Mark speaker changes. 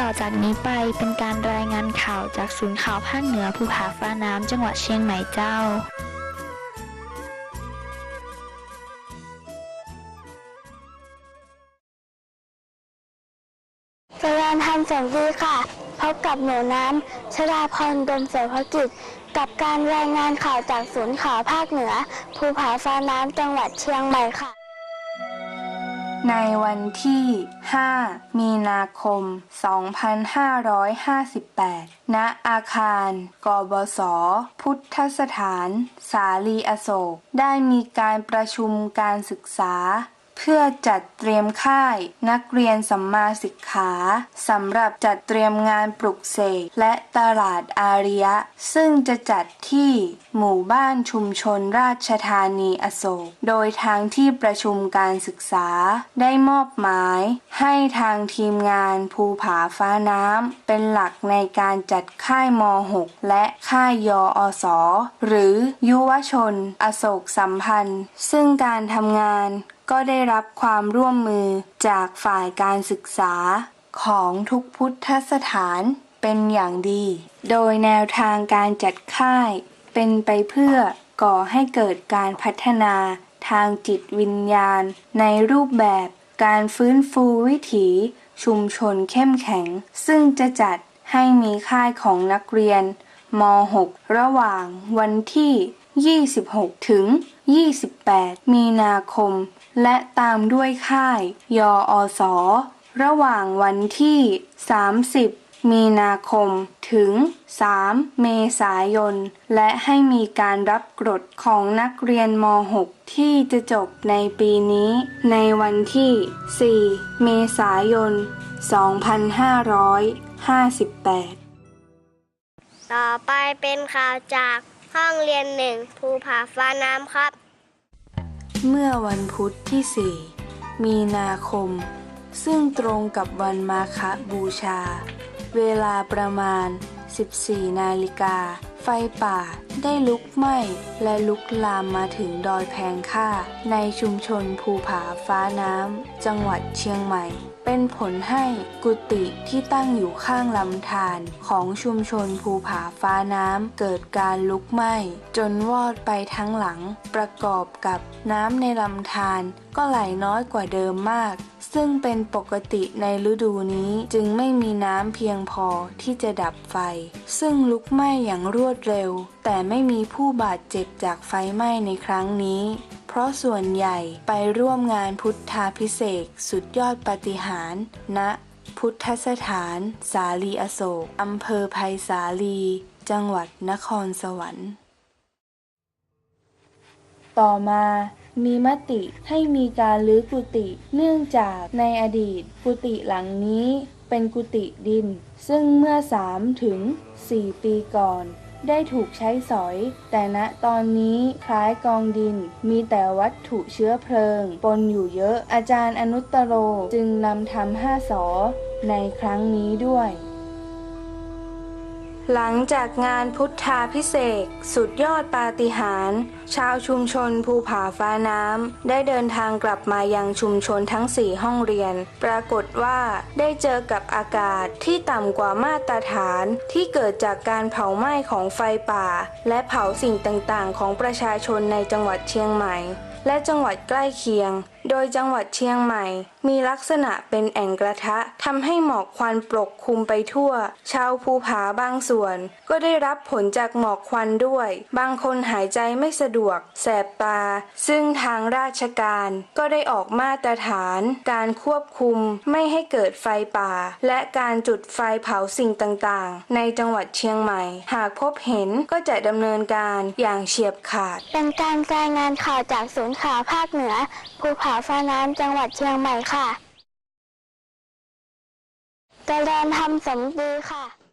Speaker 1: ต่อจากนี้ไปเป็นการรายงานข่าวจากศูนย์ข่าวภาคเหนือภูผาฟ้าน้ำจังหวัดเชียงใหม่เจ้า
Speaker 2: เจริญธรรมสวัสดีค่ะ พบกับหนูน้ำชดาพรดมเสภกิจ กับการรายงานข่าวจากศูนย์ข่าวภาคเหนือภูผาฟ้าน้ำจังหวัดเชียงใหม่ค่ะ
Speaker 3: ในวันที่ 5 มีนาคม 2558 ณ อาคาร กบสพุทธสถาน สาลีอโศก ได้มีการประชุมการศึกษา เพื่อจัดเตรียมค่าย นักเรียนสัมมาสิกขาสำหรับจัดเตรียมงานปลุกเสกและตลาดอาริยะ ซึ่งจะจัดที่หมู่บ้านชุมชนราชธานีอโศก โดยทางที่ประชุมการศึกษาได้มอบหมาย ให้ทางทีมงานภูผาฟ้าน้ำเป็นหลักในการจัดค่ายม .6 และค่ายยอสหรือยุวชน อโศกสัมพันธ์ ซึ่งการทำงาน ก็ได้รับความร่วมมือจากฝ่ายการศึกษาของทุกพุทธสถานเป็นอย่างดี โดยแนวทางการจัดค่าย เป็นไปเพื่อก่อให้เกิดการพัฒนาทางจิตวิญญาณ ในรูปแบบการฟื้นฟูวิถีชุมชนเข้มแข็ง ซึ่งจะจัดให้มีค่ายของนักเรียนม .6 ระหว่างวันที่ 26 ถึง 28 มีนาคม และตามด้วยค่าย ยออสระหว่างวันที่ 30 มีนาคม ถึง 3 เมษายน และให้มีการรับกรดของนักเรียนม .6 ที่จะจบในปีนี้ ในวันที่ 4 เมษายน 2558
Speaker 2: ต่อไปเป็นข่าวจาก ห้องเรียนหนึ่งภูผาฟ้าน้ำครับ
Speaker 3: เมื่อวันพุธที่ 4 มีนาคม ซึ่งตรงกับวันมาฆบูชา เวลาประมาณ 14 นาฬิกา ไฟป่าได้ลุกไหม้และลุกลามมาถึงดอยแพงค่า ในชุมชนภูผาฟ้าน้ำ จังหวัดเชียงใหม่ เป็นผลให้กุฏิที่ตั้งอยู่ข้างลำธารของชุมชนภูผาฟ้าน้ำเกิดการลุกไหม้ จนวอดไปทั้งหลัง ประกอบกับน้ำในลำธารก็ไหลน้อยกว่าเดิมมาก ซึ่งเป็นปกติในฤดูนี้จึงไม่มีน้ำเพียงพอที่จะดับไฟ ซึ่งลุกไหม้อย่างรวดเร็ว แต่ไม่มีผู้บาดเจ็บจากไฟไหม้ในครั้งนี้ เพราะส่วนใหญ่ไปร่วมงานพุทธาพิเศษสุดยอดปฏิหาริย์ณพุทธสถาน สาลีอโศก อำเภอภัยสาลี จังหวัดนครสวรรค์ ต่อมามีมติให้มีการลื้อกุฏิเนื่องจากในอดีตกุฏิหลังนี้เป็นกุฏิดิน ซึ่งเมื่อ 3 ถึง 4 ปีก่อน ได้ถูกใช้สอย แต่ณตอนนี้คล้ายกองดิน มีแต่วัตถุเชื้อเพลิง ปนอยู่เยอะอาจารย์อนุตตโรจึงนำทำห้าสอในครั้งนี้ด้วย หลังจากงานพุทธาพิเศษสุดยอดปาฏิหาริย์ชาวชุมชนภูผาฟ้าน้ำได้เดินทางกลับมายังชุมชนทั้ง4ห้องเรียน ปรากฏว่าได้เจอกับอากาศที่ต่ำกว่ามาตรฐานที่เกิดจากการเผาไหม้ของไฟป่า และเผาสิ่งต่างๆ ของประชาชนในจังหวัดเชียงใหม่ และจังหวัดใกล้เคียงโดยจังหวัดเชียงใหม่ มีลักษณะเป็นแอ่งกระทะทำให้หมอกควันปกคลุมไปทั่ว ชาวภูผาบางส่วน ก็ได้รับผลจากหมอกควันด้วย บางคนหายใจไม่สะดวก แสบตา ซึ่งทางราชการก็ได้ออกมาตรฐาน การควบคุมไม่ให้เกิดไฟป่า และการจุดไฟเผาสิ่งต่างๆ ในจังหวัดเชียงใหม่ หากพบเห็นก็จะดำเนินการอย่างเฉียบขาด
Speaker 2: เป็นการรายงานข่าวจากศูนย์ข่าวภาคเหนือภูผาาฟ้าน้ำจังหวัดเชียงใหม่ค่ะเจริญธรรมสมดีค่ะ